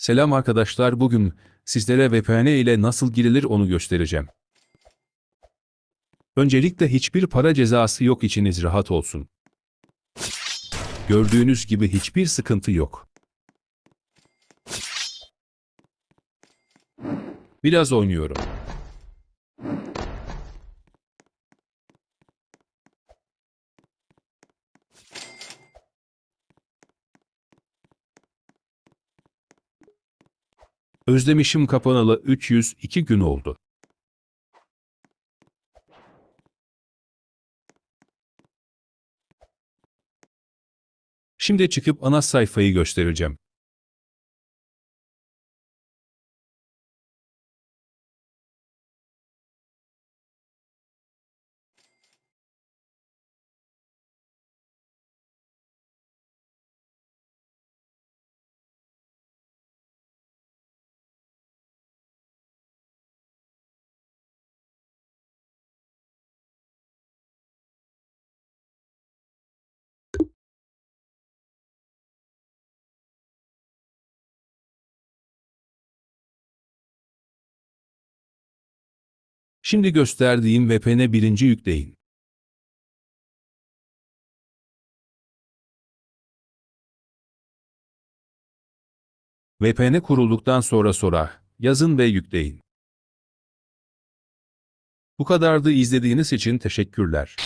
Selam arkadaşlar bugün sizlere VPN ile nasıl girilir onu göstereceğim. Öncelikle hiçbir para cezası yok içiniz rahat olsun. Gördüğünüz gibi hiçbir sıkıntı yok. Biraz oynuyorum. Özlemişim kapanalı 302 gün oldu. Şimdi çıkıp ana sayfayı göstereceğim. Şimdi gösterdiğim VPN'e birinci yükleyin. VPN kurulduktan sonra sonra yazın ve yükleyin. Bu kadardı izlediğiniz için teşekkürler.